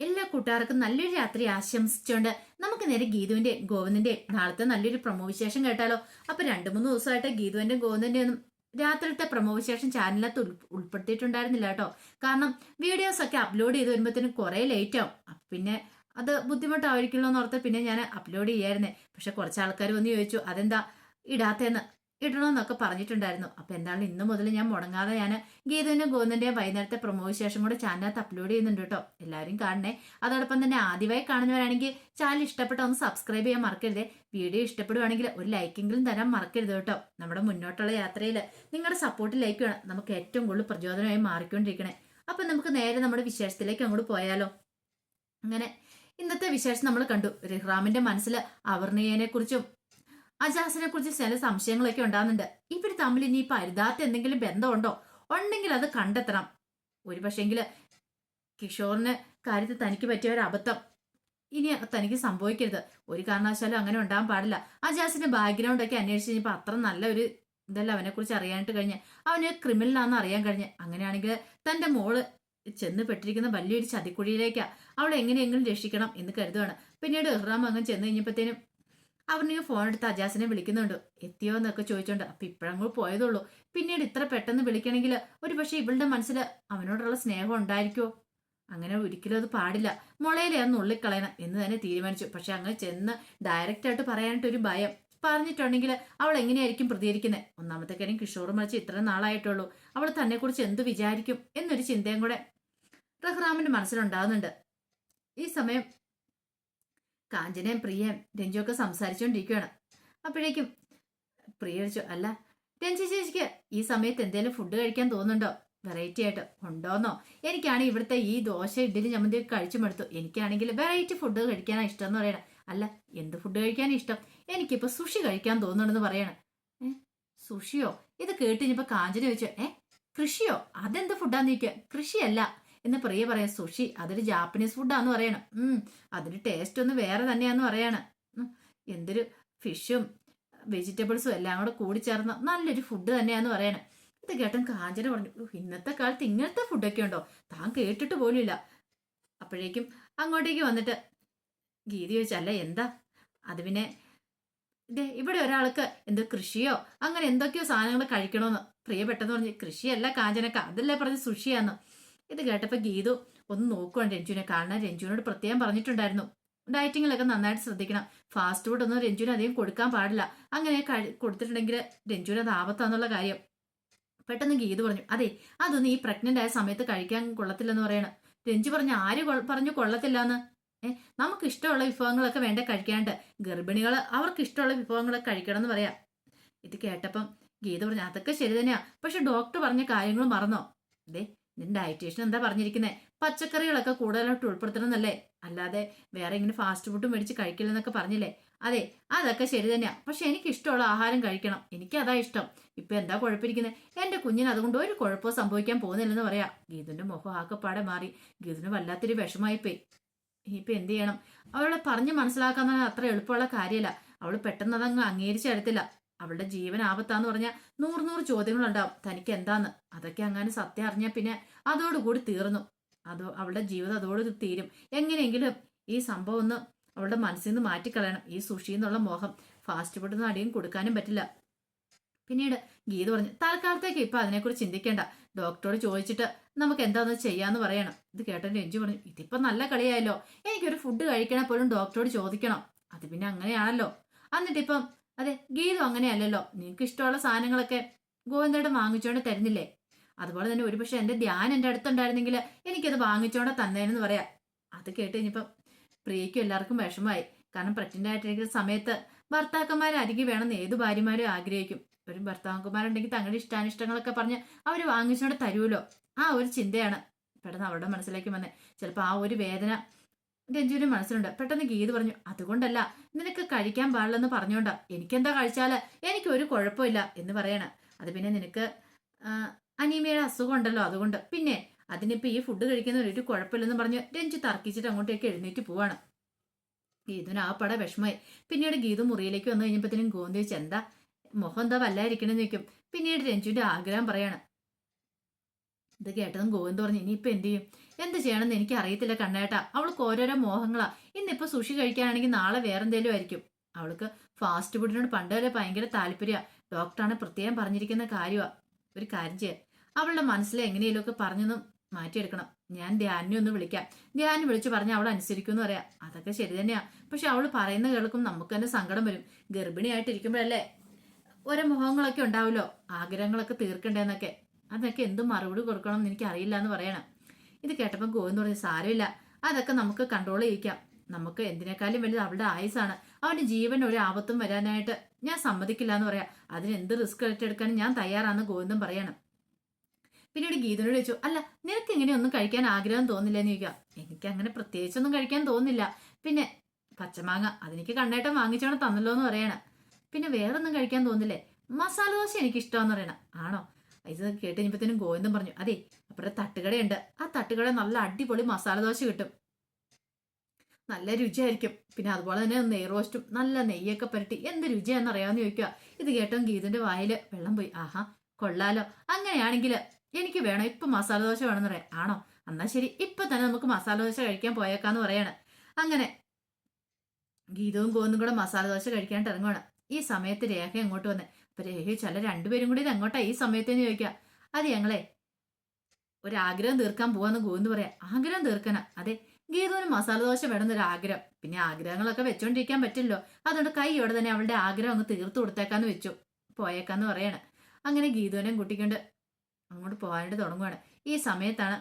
എല്ലാ കൂട്ടുകാർക്കും നല്ലൊരു രാത്രി ആശംസിച്ചുകൊണ്ട് നമുക്ക് നേരെ ഗീതുവിന്റെ ഗോവിന്ദന്റെ നാളത്തെ നല്ലൊരു പ്രമോ വിശേഷം കേട്ടാലോ? അപ്പൊ രണ്ടു മൂന്ന് ദിവസമായിട്ട് ഗീതുവിന്റെ ഗോവിന്ദന്റെ ഒന്നും രാത്രിയിലത്തെ പ്രമോ വിശേഷം ചാനലിനകത്ത് ഉൾ- ഉൾപ്പെടുത്തിയിട്ടുണ്ടായിരുന്നില്ല കേട്ടോ. കാരണം വീഡിയോസ് ഒക്കെ അപ്ലോഡ് ചെയ്ത് വരുമ്പോഴത്തേനും കുറെ ലേറ്റ് ആവും. പിന്നെ അത് ബുദ്ധിമുട്ടായിരിക്കുമല്ലോ എന്ന് ഓർത്ത് പിന്നെ ഞാൻ അപ്ലോഡ് ചെയ്യായിരുന്നേ. പക്ഷെ കുറച്ച് ആൾക്കാർ വന്ന് ചോദിച്ചു അതെന്താ ഇടാത്തേന്ന് ഇടണമെന്നൊക്കെ പറഞ്ഞിട്ടുണ്ടായിരുന്നു. അപ്പൊ എന്താണ് ഇന്ന് മുതൽ ഞാൻ മുടങ്ങാതെ ഞാൻ ഗീതുവിനും ഗോവിന്ദന്റെയും വൈകുന്നേരത്തെ പ്രൊമോ ശേഷം കൂടെ ചാനലിനകത്ത് അപ്ലോഡ് ചെയ്യുന്നുണ്ട് കേട്ടോ. എല്ലാവരും കാണണേ. അതോടൊപ്പം തന്നെ ആദ്യമായി കാണുന്നവരാണെങ്കിൽ ചാനൽ ഇഷ്ടപ്പെട്ട ഒന്ന് സബ്സ്ക്രൈബ് ചെയ്യാൻ മറക്കരുത്. വീഡിയോ ഇഷ്ടപ്പെടുവാണെങ്കിൽ ഒരു ലൈക്കെങ്കിലും തരാൻ മറക്കരുത് കേട്ടോ. നമ്മുടെ മുന്നോട്ടുള്ള യാത്രയിൽ നിങ്ങളുടെ സപ്പോർട്ട് ലൈക്ക് വേണം. നമുക്ക് ഏറ്റവും കൂടുതൽ പ്രചോദനമായി മാറിക്കൊണ്ടിരിക്കണേ. അപ്പൊ നമുക്ക് നേരെ നമ്മുടെ വിശേഷത്തിലേക്ക് അങ്ങോട്ട് പോയാലോ. അങ്ങനെ ഇന്നത്തെ വിശേഷം നമ്മൾ കണ്ടു. റഹ്റാമിന്റെ മനസ്സിൽ അവർണിയനെ കുറിച്ചും അജാസിനെ കുറിച്ച് ചില സംശയങ്ങളൊക്കെ ഉണ്ടാകുന്നുണ്ട്. ഇവർ തമ്മിൽ ഇനി ഇപ്പൊ അരുതാത്ത എന്തെങ്കിലും ബന്ധമുണ്ടോ? ഉണ്ടെങ്കിൽ അത് കണ്ടെത്തണം. ഒരു പക്ഷേങ്കിൽ കിഷോറിന് കാര്യത്തിൽ തനിക്ക് പറ്റിയ ഒരു അബദ്ധം ഇനി തനിക്ക് സംഭവിക്കരുത്. ഒരു കാരണവശാലും അങ്ങനെ ഉണ്ടാകാൻ പാടില്ല. അജാസിന്റെ ബാക്ക്ഗ്രൗണ്ട് ഒക്കെ അന്വേഷിച്ച് കഴിഞ്ഞപ്പോൾ അത്ര നല്ല ഒരു ഇതല്ല അവനെ കുറിച്ച് അറിയാനായിട്ട് കഴിഞ്ഞ്. അവന് ക്രിമിനലാണെന്ന് അറിയാൻ കഴിഞ്ഞ്. അങ്ങനെയാണെങ്കിൽ തന്റെ മോൾ ചെന്ന് പെട്ടിരിക്കുന്ന വലിയൊരു ചതിക്കുഴിയിലേക്കാ. അവളെ എങ്ങനെയെങ്കിലും രക്ഷിക്കണം എന്ന് കരുതുകയാണ് പിന്നീട് ഇഹ്റാം അങ്ങ് ചെന്ന് കഴിഞ്ഞപ്പോഴത്തേനും അവനെ ഫോൺ എടുത്ത് അജാസിനെ വിളിക്കുന്നുണ്ട്. എത്തിയോ എന്നൊക്കെ ചോദിച്ചോണ്ട് അപ്പൊ ഇപ്പോഴങ്ങോട്ട് പോയതുള്ളൂ പിന്നീട് ഇത്ര പെട്ടെന്ന് വിളിക്കണമെങ്കിൽ ഒരു പക്ഷെ ഇവളുടെ മനസ്സിൽ അവനോടുള്ള സ്നേഹം ഉണ്ടായിരിക്കോ? അങ്ങനെ ഒരിക്കലും അത് പാടില്ല. മുളയിലെ അന്ന് ഉള്ളിക്കളയണം എന്ന് തന്നെ തീരുമാനിച്ചു. പക്ഷെ അങ്ങനെ ചെന്ന് ഡയറക്റ്റ് ആയിട്ട് പറയാനായിട്ട് ഒരു ഭയം പറഞ്ഞിട്ടുണ്ടെങ്കിൽ അവൾ എങ്ങനെയായിരിക്കും പ്രതികരിക്കുന്നത് ഒന്നാമത്തെ കാര്യം കിഷോർ മറിച്ച് ഇത്ര നാളായിട്ടുള്ളൂ. അവൾ തന്നെ കുറിച്ച് എന്ത് വിചാരിക്കും? എന്നൊരു ചിന്തയും കൂടെ റഹ്റാമിന്റെ മനസ്സിലുണ്ടാകുന്നുണ്ട് ഈ സമയം കാഞ്ചനയും പ്രിയയും രഞ്ജുവൊക്കെ സംസാരിച്ചുകൊണ്ടിരിക്കുകയാണ് അപ്പോഴേക്കും പ്രിയ ചോദിച്ചു അല്ല രഞ്ജു ചേച്ചിക്ക് ഈ സമയത്ത് എന്തെങ്കിലും ഫുഡ് കഴിക്കാൻ തോന്നുന്നുണ്ടോ? വെറൈറ്റി ആയിട്ട് ഉണ്ടോന്നോ? എനിക്കാണെങ്കിൽ ഇവിടുത്തെ ഈ ദോശ ഇഡ്ഡലി ചമ്മന്തി കഴിച്ചു മടുത്തു. എനിക്കാണെങ്കിൽ വെറൈറ്റി ഫുഡ് കഴിക്കാനാണ് ഇഷ്ടം എന്ന് പറയണം. അല്ല എന്ത് ഫുഡ് കഴിക്കാനാണ് ഇഷ്ടം? എനിക്കിപ്പോ സുഷി കഴിക്കാൻ തോന്നുന്നുണ്ടെന്ന് പറയണം. ഏ സുഷിയോ ഇത് കേട്ട് കാഞ്ചന ചോദിച്ചു ഏ കൃഷിയോ? അതെന്ത് ഫുഡാന്ന് ചോദിക്കുക കൃഷിയല്ല. എന്ന് പ്രിയ പറയാം സുഷി അതൊരു ജാപ്പനീസ് ഫുഡാന്ന് പറയണം. ഉം അതിന് ടേസ്റ്റ് ഒന്ന് വേറെ തന്നെയാന്ന് പറയാണ്. എന്തൊരു ഫിഷും വെജിറ്റബിൾസും എല്ലാം കൂടെ കൂടി ചേർന്ന നല്ലൊരു ഫുഡ് തന്നെയാന്ന് പറയണം. ഇത് കേട്ടൻ കാഞ്ചന പറഞ്ഞു ഇന്നത്തെ കാലത്ത് ഇങ്ങനത്തെ ഫുഡൊക്കെ ഉണ്ടോ? താൻ കേട്ടിട്ട് പോലുമില്ല. അപ്പോഴേക്കും അങ്ങോട്ടേക്ക് വന്നിട്ട് ഗീതി ചോദിച്ചല്ല എന്താ? അത് പിന്നെ ഇതേ ഇവിടെ ഒരാൾക്ക് എന്തോ കൃഷിയോ അങ്ങനെ എന്തൊക്കെയോ സാധനങ്ങൾ കഴിക്കണമെന്ന് പ്രിയപ്പെട്ടെന്ന് പറഞ്ഞ് കൃഷിയല്ല കാഞ്ചനക്ക അതല്ലേ പറഞ്ഞ് സുഷിയാന്ന്. ഇത് കേട്ടപ്പോൾ ഗീതു ഒന്ന് നോക്കുവാണ് രഞ്ജുവിനെ കാരണം രഞ്ജുവിനോട് പ്രത്യേകം പറഞ്ഞിട്ടുണ്ടായിരുന്നു. ഡയറ്റിങ്ങിലൊക്കെ നന്നായിട്ട് ശ്രദ്ധിക്കണം. ഫാസ്റ്റ് ഫുഡ് ഒന്നും രഞ്ജുവിന് അധികം കൊടുക്കാൻ പാടില്ല. അങ്ങനെ കൊടുത്തിട്ടുണ്ടെങ്കിൽ രഞ്ജുവിന് അത് ആപത്താന്നുള്ള കാര്യം. പെട്ടെന്ന് ഗീതു പറഞ്ഞു അതെ അതൊന്നും ഈ പ്രഗ്നന്റ് ആയ സമയത്ത് കഴിക്കാൻ കൊള്ളത്തില്ലെന്ന് പറയണം. രഞ്ജു പറഞ്ഞു ആര് പറഞ്ഞു കൊള്ളത്തില്ല എന്ന് ഏഹ് നമുക്ക് ഇഷ്ടമുള്ള വിഭവങ്ങളൊക്കെ വേണ്ട കഴിക്കാണ്ട്. ഗർഭിണികൾ അവർക്ക് ഇഷ്ടമുള്ള വിഭവങ്ങളൊക്കെ കഴിക്കണം എന്ന് പറയാം. ഇത് കേട്ടപ്പം ഗീത പറഞ്ഞു അതൊക്കെ ശരി തന്നെയാ. പക്ഷെ ഡോക്ടർ പറഞ്ഞ കാര്യങ്ങൾ മറന്നോ? അതെ നിന്റെ ഡയറ്റേഷൻ എന്താ പറഞ്ഞിരിക്കുന്നത് പച്ചക്കറികളൊക്കെ കൂടുതലായിട്ട് ഉൾപ്പെടുത്തണം എന്നല്ലേ അല്ലാതെ വേറെ ഇങ്ങനെ ഫാസ്റ്റ് ഫുഡ് മേടിച്ച് കഴിക്കില്ലെന്നൊക്കെ പറഞ്ഞില്ലേ? അതെ അതൊക്കെ ശരി തന്നെയാ. പക്ഷെ എനിക്ക് ഇഷ്ടമുള്ള ആഹാരം കഴിക്കണം. എനിക്ക് അതാ ഇഷ്ടം. ഇപ്പൊ എന്താ കുഴപ്പമിരിക്കുന്നത് എന്റെ കുഞ്ഞിന് അതുകൊണ്ട് ഒരു കുഴപ്പവും സംഭവിക്കാൻ പോകുന്നില്ലെന്ന് പറയാ. ഗീതുന്റെ മുഖം ആക്കപ്പാടെ മാറി. ഗീതുന് വല്ലാത്തൊരു വിഷമായിപ്പോയി. ഇപ്പൊ എന്ത് ചെയ്യണം? അവളെ പറഞ്ഞ് മനസ്സിലാക്കാൻ അത്ര എളുപ്പമുള്ള കാര്യമല്ല. അവൾ പെട്ടെന്ന് അതങ്ങ് അംഗീകരിച്ചെടുത്തില്ല. അവളുടെ ജീവൻ ആപത്താന്ന് പറഞ്ഞാൽ നൂറ് നൂറ് ചോദ്യങ്ങളുണ്ടാവും. തനിക്ക് എന്താന്ന് അതൊക്കെ അങ്ങനെ സത്യം അറിഞ്ഞാൽ പിന്നെ അതോടുകൂടി തീർന്നു. അതോ അവളുടെ ജീവിതം അതോട് തീരും. എങ്ങനെയെങ്കിലും ഈ സംഭവം ഒന്ന് അവളുടെ മനസ്സിൽ നിന്ന് മാറ്റിക്കളയണം. ഈ സുഷി എന്നുള്ള മോഹം ഫാസ്റ്റ് ഫുഡ് അടിയും കൊടുക്കാനും പറ്റില്ല. പിന്നീട് ഗീത പറഞ്ഞു തൽക്കാലത്തേക്ക് ഇപ്പൊ അതിനെക്കുറിച്ച് ചിന്തിക്കേണ്ട. ഡോക്ടറോട് ചോദിച്ചിട്ട് നമുക്ക് എന്താന്ന് ചെയ്യാന്ന് പറയണം. ഇത് കേട്ടോ രഞ്ജു പറഞ്ഞു ഇതിപ്പോ നല്ല കളിയായല്ലോ. എനിക്കൊരു ഫുഡ് കഴിക്കണ പോലും ഡോക്ടറോട് ചോദിക്കണം. അത് പിന്നെ അങ്ങനെയാണല്ലോ. എന്നിട്ടിപ്പം അതെ ഗീതു അങ്ങനെയല്ലല്ലോ. നിങ്ങൾക്ക് ഇഷ്ടമുള്ള സാധനങ്ങളൊക്കെ ഗോവിന്ദയുടെ വാങ്ങിച്ചോണ്ട് തരുന്നില്ലേ? അതുപോലെ തന്നെ ഒരുപക്ഷെ എന്റെ ധ്യാനം എന്റെ അടുത്തുണ്ടായിരുന്നെങ്കിൽ എനിക്കത് വാങ്ങിച്ചോണ്ട് തന്നേന്ന് പറയാം. അത് കേട്ട് കഴിഞ്ഞപ്പം പ്രിയയ്ക്കും എല്ലാവർക്കും വിഷമമായി. കാരണം പ്രഗ്നന്റ് ആയിട്ടിരിക്കുന്ന സമയത്ത് ഭർത്താക്കന്മാർ അരികെ വേണമെന്ന് ഏത് ഭാര്യമാരും ആഗ്രഹിക്കും. ഒരു ഭർത്താക്കന്മാരുണ്ടെങ്കിൽ തങ്ങളുടെ ഇഷ്ടാനിഷ്ടങ്ങളൊക്കെ പറഞ്ഞ് അവർ വാങ്ങിച്ചോണ്ട് തരുമല്ലോ ആ ഒരു ചിന്തയാണ് പെട്ടെന്ന് അവരുടെ മനസ്സിലേക്ക് വന്നേ. ചിലപ്പോൾ ആ ഒരു വേദന രഞ്ജുവിന്റെ മനസ്സിലുണ്ട്. പെട്ടെന്ന് ഗീത് പറഞ്ഞു അതുകൊണ്ടല്ല നിനക്ക് കഴിക്കാൻ പാടില്ലെന്ന് പറഞ്ഞോണ്ടാ. എനിക്കെന്താ കഴിച്ചാൽ? എനിക്ക് ഒരു കുഴപ്പമില്ല എന്ന് പറയണ. അത് പിന്നെ നിനക്ക് അനീമയുടെ അസുഖം ഉണ്ടല്ലോ അതുകൊണ്ട്. പിന്നെ അതിനിപ്പോ ഈ ഫുഡ് കഴിക്കുന്ന ഒരു കുഴപ്പമില്ലെന്ന് പറഞ്ഞ് രഞ്ജു തർക്കിച്ചിട്ട് അങ്ങോട്ടേക്ക് എഴുന്നേറ്റ് പോവാണ്. ഗീതുവിന് ആ പട വിഷമമായി. പിന്നീട് ഗീതു മുറിയിലേക്ക് വന്നു കഴിഞ്ഞപ്പോഴത്തേനും ഗോന്തി വെച്ച് എന്താ മുഖം എന്താ വല്ലായിരിക്കണെന്ന് ചോദിക്കും. പിന്നീട് രഞ്ജുവിന്റെ ആഗ്രഹം പറയാണ് ഇത് കേട്ടതും ഗോവിന്ദ് പറഞ്ഞു ഇനിയിപ്പോൾ എന്ത് ചെയ്യും? എന്ത് ചെയ്യണമെന്ന് എനിക്ക് അറിയത്തില്ല കണ്ണേട്ട. അവൾക്ക് ഓരോരോ മോഹങ്ങളാ. ഇന്നിപ്പോ സുഷി കഴിക്കാനാണെങ്കിൽ നാളെ വേറെന്തേലും ആയിരിക്കും. അവൾക്ക് ഫാസ്റ്റ് ഫുഡിനോട് പണ്ട് വരെ ഭയങ്കര താല്പര്യ ഡോക്ടറാണ് പ്രത്യേകം പറഞ്ഞിരിക്കുന്ന കാര്യമാ. ഒരു കാര്യം ചെയ്യാം. അവളുടെ മനസ്സിൽ എങ്ങനെയെങ്കിലുമൊക്കെ പറഞ്ഞൊന്നും മാറ്റിയെടുക്കണം. ഞാൻ ധ്യാനിനെ ഒന്ന് വിളിക്കാം. ധ്യാനം വിളിച്ചു പറഞ്ഞ അവൾ അനുസരിക്കുമെന്ന് പറയാം. അതൊക്കെ ശരി തന്നെയാ. പക്ഷെ അവൾ പറയുന്ന കേൾക്കും നമുക്ക് തന്നെ സങ്കടം വരും. ഗർഭിണിയായിട്ടിരിക്കുമ്പോഴല്ലേ? ഓരോ മുഖങ്ങളൊക്കെ ഉണ്ടാവുമല്ലോ. ആഗ്രഹങ്ങളൊക്കെ തീർക്കണ്ടേന്നൊക്കെ അതൊക്കെ എന്ത് മറുപടി കൊടുക്കണം എന്ന് എനിക്ക് അറിയില്ല എന്ന് പറയണം. ഇത് കേട്ടപ്പോൾ ഗോവിന്ദ് പറഞ്ഞു സാരമില്ല. അതൊക്കെ നമുക്ക് കൺട്രോൾ ചെയ്യിക്കാം. നമുക്ക് എന്തിനേക്കാളും വലുത് അവളുടെ ആയുസാണ്. അവന്റെ ജീവൻ ഒരു ആപത്തും വരാനായിട്ട് ഞാൻ സമ്മതിക്കില്ല എന്ന് പറയാം. അതിന് എന്ത് റിസ്ക് ഏറ്റെടുക്കാൻ ഞാൻ തയ്യാറാണെന്ന് ഗോവിന്ദൻ പറയണം. പിന്നീട് ഗീതനോട് ചോദിച്ചു അല്ല നിനക്ക് ഇങ്ങനെ ഒന്നും കഴിക്കാൻ ആഗ്രഹം തോന്നില്ല? എന്ന് ചോദിക്കാം. എനിക്ക് അങ്ങനെ പ്രത്യേകിച്ചൊന്നും കഴിക്കാൻ തോന്നില്ല. പിന്നെ പച്ചമാങ്ങ അതെനിക്ക് കണ്ണേട്ടം വാങ്ങിച്ചോണം തന്നല്ലോ എന്ന് പറയണം. പിന്നെ വേറൊന്നും കഴിക്കാൻ തോന്നില്ലേ? മസാല ദോശ എനിക്ക് ഇഷ്ടമെന്ന് പറയണം. ആണോ? ഇത് കേട്ട് കഴിഞ്ഞപ്പോഴത്തേനും ഗോവിന്ദൻ പറഞ്ഞു അതെ അപ്പുറത്തെ തട്ടുകടയുണ്ട്. ആ തട്ടുകട നല്ല അടിപൊളി മസാല ദോശ കിട്ടും. നല്ല രുചിയായിരിക്കും. പിന്നെ അതുപോലെ തന്നെ നെയ് റോസ്റ്റും നല്ല നെയ്യൊക്കെ പുരട്ടി. എന്ത് രുചിയാണെന്ന് അറിയാമെന്ന് ചോദിക്കുക. ഇത് കേട്ടോ ഗീതന്റെ വായിൽ വെള്ളം പോയി. ആഹാ കൊള്ളാലോ. അങ്ങനെയാണെങ്കിൽ എനിക്ക് വേണം ഇപ്പൊ മസാല ദോശ വേണമെന്ന് പറയാം ആണോ? എന്നാ ശരി. ഇപ്പൊ തന്നെ നമുക്ക് മസാല ദോശ കഴിക്കാൻ പോയേക്കാന്ന് പറയാണ്. അങ്ങനെ ഗീതവും ഗോവിന്ദും കൂടെ മസാല ദോശ കഴിക്കാനായിട്ട് ഇറങ്ങുവാണ്. ഈ സമയത്ത് രേഖ എങ്ങോട്ട് വന്ന്? അപ്പൊ രേഖ ചില രണ്ടുപേരും കൂടി ഇത് എങ്ങോട്ടാ ഈ സമയത്തേന്ന് ചോദിക്കുക അത് ഞങ്ങളെ ഒരാഗ്രഹം തീർക്കാൻ പോവാന്ന് ഗോവിന്ദ് പറയാ. ആഗ്രഹം തീർക്കണ അതെ ഗീതുവിന് മസാല ദോശ വേണമെന്നൊരു ആഗ്രഹം പിന്നെ ആഗ്രഹങ്ങളൊക്കെ വെച്ചോണ്ടിരിക്കാൻ പറ്റില്ലോ അതുകൊണ്ട് കൈ ഇവിടെ തന്നെ അവളുടെ ആഗ്രഹം അങ്ങ് തീർത്തു കൊടുത്തേക്കാന്ന് വെച്ചു. പോയേക്കാന്ന് പറയാണ്. അങ്ങനെ ഗീതുവിനെയും കൂട്ടിക്കൊണ്ട് അങ്ങോട്ട് പോകാനായിട്ട് തുടങ്ങുവാണ്. ഈ സമയത്താണ്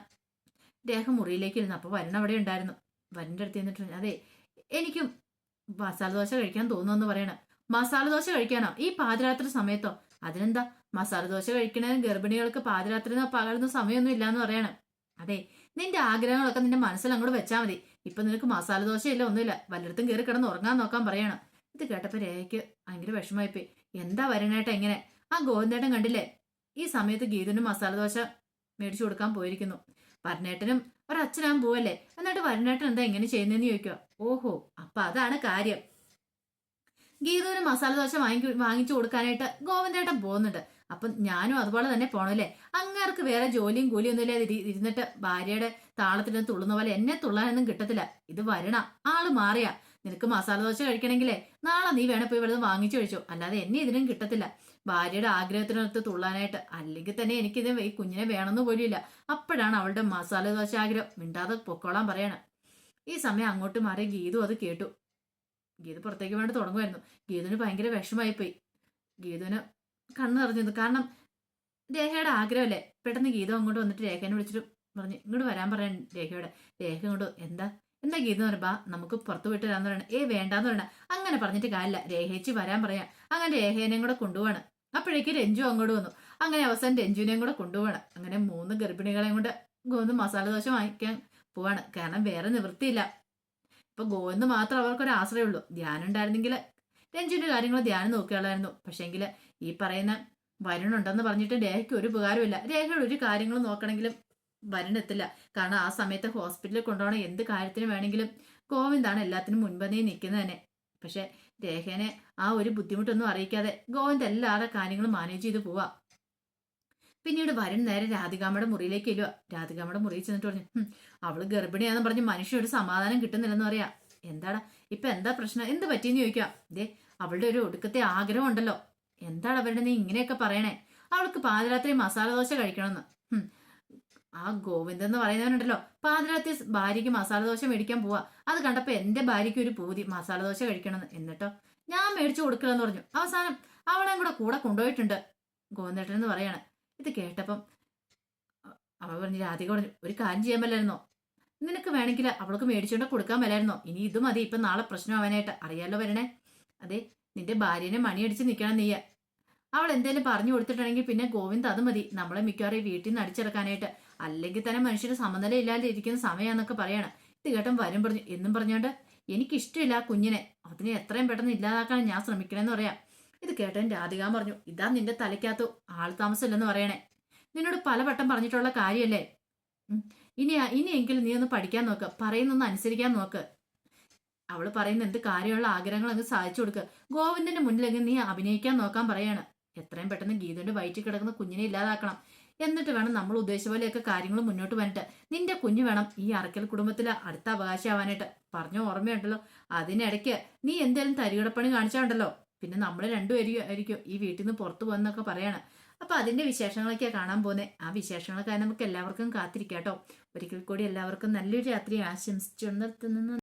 രേഖ മുറിയിലേക്ക് ഇരുന്നു. അപ്പോൾ വരുൺ അവിടെ ഉണ്ടായിരുന്നു. വരുണിന്റെ അടുത്ത് നിന്നിട്ട് അതെ എനിക്കും മസാല ദോശ കഴിക്കാൻ തോന്നുമെന്ന് പറയണ. മസാല ദോശ കഴിക്കാനോ? ഈ പാതിരാത്രി സമയത്തോ? അതിനെന്താ? മസാല ദോശ കഴിക്കണതിന് ഗർഭിണികൾക്ക് പാതിരാത്രി പകരുന്ന സമയമൊന്നും ഇല്ലാന്ന് പറയണം. അതെ നിന്റെ ആഗ്രഹങ്ങളൊക്കെ നിന്റെ മനസ്സിൽ അങ്ങോട്ട് വെച്ചാൽ മതി. ഇപ്പൊ നിനക്ക് മസാല ദോശയില്ല ഒന്നുമില്ല. വല്ലയിടത്തും കയറി കിടന്ന് ഉറങ്ങാൻ നോക്കാൻ പറയണം. ഇത് കേട്ടപ്പോ രേഖയ്ക്ക് ഭയങ്കര വിഷമമായിപ്പോയി. എന്താ വരണേട്ട എങ്ങനെ ആ ഗോവിന്ദേട്ടൻ കണ്ടില്ലേ? ഈ സമയത്ത് ഗീതനും മസാല ദോശ മേടിച്ചു കൊടുക്കാൻ പോയിരിക്കുന്നു. വരണേട്ടനും ഒരച്ഛനാൻ പോവല്ലേ? എന്നിട്ട് വരണേട്ടൻ എന്താ എങ്ങനെ ചെയ്യുന്നതെന്ന് ചോദിക്കുക ഓഹോ അപ്പൊ അതാണ് കാര്യം. ഗീതുവിന് മസാല ദോശ വാങ്ങി വാങ്ങിച്ചു കൊടുക്കാനായിട്ട് ഗോവിന്ദേട്ടൻ പോകുന്നുണ്ട്. അപ്പം ഞാനും അതുപോലെ തന്നെ പോണല്ലേ അങ്ങേർക്ക് വേറെ ജോലിയും കൂലിയും ഒന്നും ഇല്ലാതെ ഇരി- ഇരുന്നിട്ട് ഭാര്യയുടെ താളത്തിന് തുള്ളുന്ന പോലെ എന്നെ തുള്ളാനൊന്നും കിട്ടത്തില്ല. ഇത് വരണ. ആൾ മാറിയാ. നിനക്ക് മസാല ദോശ കഴിക്കണമെങ്കിലേ നാളെ നീ വേണേ പോയി വെള്ളം വാങ്ങിച്ചു കഴിച്ചോ. അല്ലാതെ എന്നെ ഇതിനും കിട്ടത്തില്ല. ഭാര്യയുടെ ആഗ്രഹത്തിനടുത്ത് തുള്ളാനായിട്ട്. അല്ലെങ്കിൽ തന്നെ എനിക്കിത് ഈ കുഞ്ഞിനെ വേണമെന്ന് പോലുമില്ല. അപ്പോഴാണ് അവളുടെ മസാല ദോശ ആഗ്രഹം. മിണ്ടാതെ പൊക്കോളാൻ പറയണം. ഈ സമയം അങ്ങോട്ട് മാറിയ ഗീതു അത് കേട്ടു. ഗീതു പുറത്തേക്ക് വേണ്ടി തുടങ്ങുമായിരുന്നു ഗീതുവിന് ഭയങ്കര വിഷമായിപ്പോയി ഗീതുവിന് കണ്ണു നിറഞ്ഞത് കാരണം രേഖയുടെ ആഗ്രഹമല്ലേ? പെട്ടെന്ന് ഗീത അങ്ങോട്ട് വന്നിട്ട് രേഖനെ വിളിച്ചിട്ട് പറഞ്ഞു ഇങ്ങോട്ട് വരാൻ പറയാൻ രേഖയോടെ. രേഖ ഇങ്ങോട്ട് എന്താ? എന്താ ഗീത എന്ന് പറയുമ്പോ നമുക്ക് പുറത്തു വിട്ട് വരാന്ന് പറയണം. ഏ വേണ്ടാന്ന് പറയണ. അങ്ങനെ പറഞ്ഞിട്ട് കാര്യമില്ല. രേഖേച്ചി വരാൻ പറയാം. അങ്ങനെ രേഖേനെയും കൂടെ കൊണ്ടുപോകണം അപ്പോഴേക്ക് രഞ്ജു അങ്ങോട്ട് വന്നു. അങ്ങനെ അവസാനം രഞ്ജുവിനെയും കൂടെ കൊണ്ടുപോകണം അങ്ങനെ മൂന്ന് ഗർഭിണികളെയും കൊണ്ട് മസാല ദോശ വാങ്ങിക്കാൻ പോവാണ്. കാരണം വേറെ നിവൃത്തിയില്ല. ഇപ്പൊ ഗോവിന്ദ് മാത്രം അവർക്കൊരു ആശ്രയമുള്ളൂ. ധ്യാനം ഉണ്ടായിരുന്നെങ്കിൽ രഞ്ജുവിന്റെ കാര്യങ്ങൾ ധ്യാനം നോക്കിയാളായിരുന്നു പക്ഷേങ്കിൽ ഈ പറയുന്ന വരുണുണ്ടെന്ന് പറഞ്ഞിട്ട് രേഖയ്ക്ക് ഒരു ഉപകാരമില്ല രേഖയുടെ ഒരു കാര്യങ്ങളും നോക്കണമെങ്കിലും വരുൺ എത്തില്ല. കാരണം ആ സമയത്ത് ഹോസ്പിറ്റലിൽ കൊണ്ടുപോകണം. എന്ത് കാര്യത്തിന് വേണമെങ്കിലും ഗോവിന്ദാണ് എല്ലാത്തിനും മുൻപന്തി നിൽക്കുന്നത് തന്നെ. പക്ഷെ രേഖേനെ ആ ഒരു ബുദ്ധിമുട്ടൊന്നും അറിയിക്കാതെ ഗോവിന്ദ് എല്ലാ കാര്യങ്ങളും മാനേജ് ചെയ്ത് പോവാ. പിന്നീട് വരൻ നേരെ രാധികാമ്മയുടെ മുറിയിലേക്ക് ചെല്ലുക രാധികാമ്മയുടെ മുറിയിൽ ചെന്നിട്ട് പറഞ്ഞു അവൾ ഗർഭിണിയാന്ന് പറഞ്ഞ് മനുഷ്യന് ഒരു സമാധാനം കിട്ടുന്നില്ലെന്ന് പറയാ. എന്താടാ ഇപ്പൊ എന്താ പ്രശ്നം? എന്ത് പറ്റിയെന്ന് ചോദിക്കാം. ദേ അവളുടെ ഒരു ഒടുക്കത്തെ ആഗ്രഹം ഉണ്ടല്ലോ എന്താണ് അവരുടെ നീ ഇങ്ങനെയൊക്കെ പറയണേ? അവൾക്ക് പാതിരാത്രി മസാല ദോശ കഴിക്കണമെന്ന്. ആ ഗോവിന്ദൻ എന്ന് പറയുന്നവനുണ്ടല്ലോ. പാതിരാത്രി ഭാര്യയ്ക്ക് മസാല ദോശ മേടിക്കാൻ പോവാ. അത് കണ്ടപ്പോ എന്റെ ഭാര്യയ്ക്ക് ഒരു പൂതി. മസാല ദോശ കഴിക്കണമെന്ന്. എന്നിട്ടോ? ഞാൻ മേടിച്ചു കൊടുക്കില്ലെന്ന് പറഞ്ഞു. അവസാനം അവളെ കൂടെ കൂടെ കൊണ്ടുപോയിട്ടുണ്ട്. ഗോവിന്ദേട്ടൻ എന്ന് പറയാണ് ഇത് കേട്ടപ്പം അവൾ പറഞ്ഞു രാധിക പറഞ്ഞു ഒരു കാര്യം ചെയ്യാൻ പറ്റായിരുന്നോ നിനക്ക് വേണമെങ്കിൽ അവൾക്ക് മേടിച്ചുകൊണ്ട് കൊടുക്കാൻ മേലായിരുന്നോ ഇനി ഇത് മതി ഇപ്പം നാളെ പ്രശ്നം പ്രശ്നമാവാനായിട്ട് അറിയാലോ വരണേ? അതെ നിന്റെ ഭാര്യനെ മണിയടിച്ച് നിൽക്കണം നീയ. അവൾ എന്തേലും പറഞ്ഞു കൊടുത്തിട്ടുണ്ടെങ്കിൽ പിന്നെ ഗോവിന്ദ് അത് മതി. നമ്മളെ മിക്കവാറും വീട്ടിൽ നിന്ന് അടിച്ചിറക്കാനായിട്ട്. അല്ലെങ്കിൽ തന്നെ മനുഷ്യന് സമനില ഇല്ലാതെ ഇരിക്കുന്ന സമയാന്നൊക്കെ പറയണം. ഇത് കേട്ടം വരും പറഞ്ഞു എന്നും പറഞ്ഞുകൊണ്ട് എനിക്കിഷ്ടമില്ല ആ കുഞ്ഞിനെ. അതിനെ എത്രയും പെട്ടെന്ന് ഇല്ലാതാക്കാൻ ഞാൻ ശ്രമിക്കണമെന്ന് പറയാം. ഇത് കേട്ടൻ രാധിക പറഞ്ഞു ഇതാ നിന്റെ തലയ്ക്കകത്ത് ആൾ താമസമില്ലെന്ന് പറയണേ. നിന്നോട് പലവട്ടം പറഞ്ഞിട്ടുള്ള കാര്യമല്ലേ. ഇനി ഇനിയെങ്കിലും നീ ഒന്ന് പഠിക്കാൻ നോക്ക് പറയുന്നൊന്ന് അനുസരിക്കാൻ നോക്ക്. അവൾ പറയുന്ന എന്ത് കാര്യമുള്ള ആഗ്രഹങ്ങൾ അങ്ങ് സാധിച്ചു കൊടുക്ക്. ഗോവിന്ദന്റെ മുന്നിലെങ്കിൽ നീ അഭിനയിക്കാൻ നോക്കാൻ പറയാണ്. എത്രയും പെട്ടെന്ന് ഗീതന്റെ വയറ്റിൽ കിടക്കുന്ന കുഞ്ഞിനെ ഇല്ലാതാക്കണം. എന്നിട്ട് വേണം നമ്മൾ ഉദ്ദേശിച്ച പോലെയൊക്കെ കാര്യങ്ങൾ മുന്നോട്ട് വന്നിട്ട് നിന്റെ കുഞ്ഞു വേണം ഈ അറക്കൽ കുടുംബത്തിലെ അടുത്ത അവകാശമാവാനായിട്ട് പറഞ്ഞ ഓർമ്മയുണ്ടല്ലോ. അതിനിടയ്ക്ക് നീ എന്തേലും തരികിടപ്പണി കാണിച്ചാണ്ടല്ലോ പിന്നെ നമ്മൾ രണ്ടുപേരും ആയിരിക്കും ഈ വീട്ടിൽ നിന്ന് പുറത്തു പോകുന്നൊക്കെ പറയണം. അപ്പൊ അതിന്റെ വിശേഷങ്ങളൊക്കെയാ കാണാൻ പോകുന്നത് ആ വിശേഷങ്ങളൊക്കെ നമുക്ക് എല്ലാവർക്കും കാത്തിരിക്കാം കേട്ടോ ഒരിക്കൽ കൂടി എല്ലാവർക്കും നല്ലൊരു രാത്രി ആശംസിച്ചു നിർത്തുന്നു